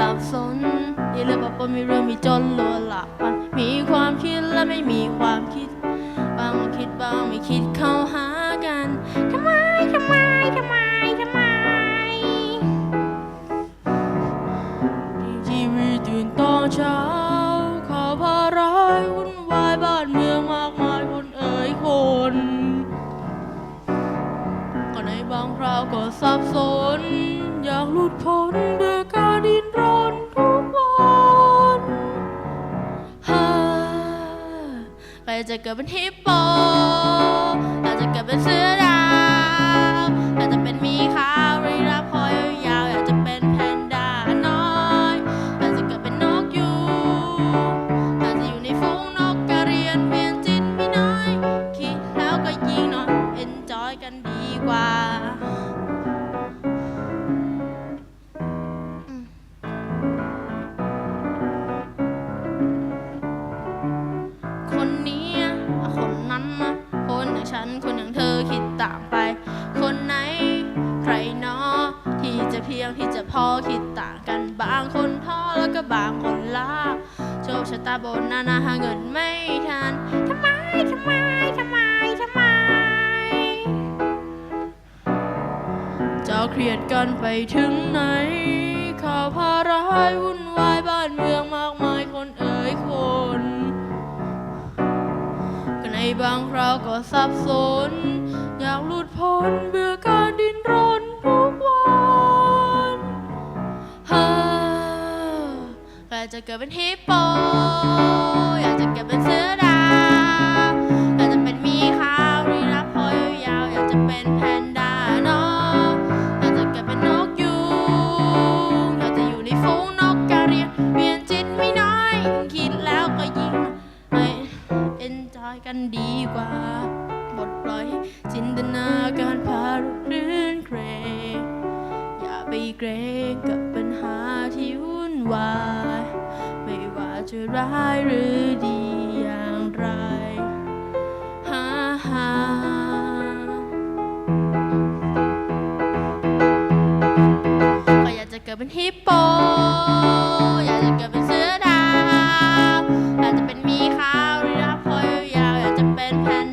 สับสนมีเรื่องปะปนมีเรื่องมีจนลัวหลักปันมีความคิดและไม่มีความคิด บางคิดบางไม่คิดเข้าหากันทำไมทำไมทำไมทำไมทีวีตื่นตอนเช้าข่าวพาร้ายวุ่นวายบ้านเมืองมากมายคนเอ่ยคนก็ในบางคราวก็สับสน จะเกิดเป็นฮิปโป อยากจะเกิดเป็นเสือดาว อยากจะเป็นมีขาวรีรับคอยยาวๆอยากจะเป็นแพนด้าน้อย อยากจะเกิดเป็นนกยูงอยากจะอยู่ในฝูงนกกระเรียนเวียนจิตไม่น้อย คิดแล้วก็ยิงหน่อยเอนจอยกันดีกว่า คนอย่างฉันคนอย่างเธอคิดต่างไป คนไหนใครเนอที่จะเพียงที่จะพอคิดต่างกันบางคนท้อแล้วก็บางคนล้าโชคชะตาบนนานาหาเงินไม่ทันทำไมทำไมทำไมทำไมจะเครียดกันไปถึงไหนข่าวพาร้ายวุ่นวายบ้านเมืองมากมาย บางคราวก็สับสน อยากหลุดพ้นเบื่อการดิ้นรนทุกวันฮ่าใครจะเกิดเป็นฮิปโป เอนจอยกันดีกว่าบทปล่อยจินตนาการพาเรื่นเครงอย่าไปเกรงกับปัญหาที่วุ่นวาย ไม่ว่าจะร้ายหรือดีอย่างไรฮ่าฮ่าก็อยากจะเกิดเป็นฮิปโป slip and pan